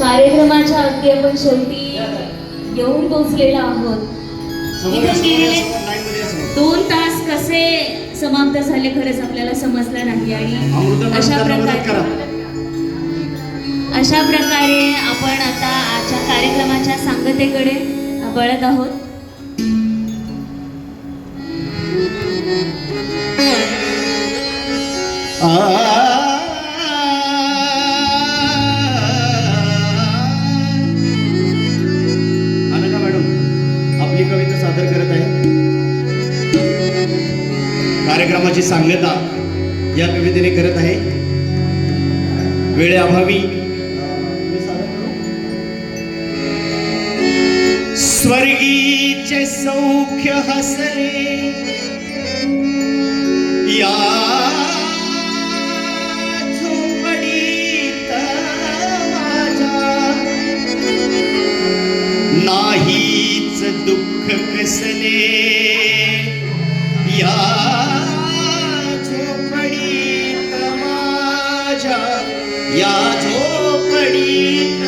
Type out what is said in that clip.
कार्यक्रमाच्या अगदी आपण शेवटी येऊन पोहोचलेला आहोत. दोन तास कसे समाप्त झाले खरंच आपल्याला समजलं नाही आणि अशा प्रकारे अशा प्रकारे आपण आता आजच्या कार्यक्रमाच्या सांगतेकडे वळत आहोत. आ कार्यक्रमाची सांगता या विविधतेने करत आहे. वेळेअभावी. स्वर्गीचे सौख्य हसले या યા ઝોપડી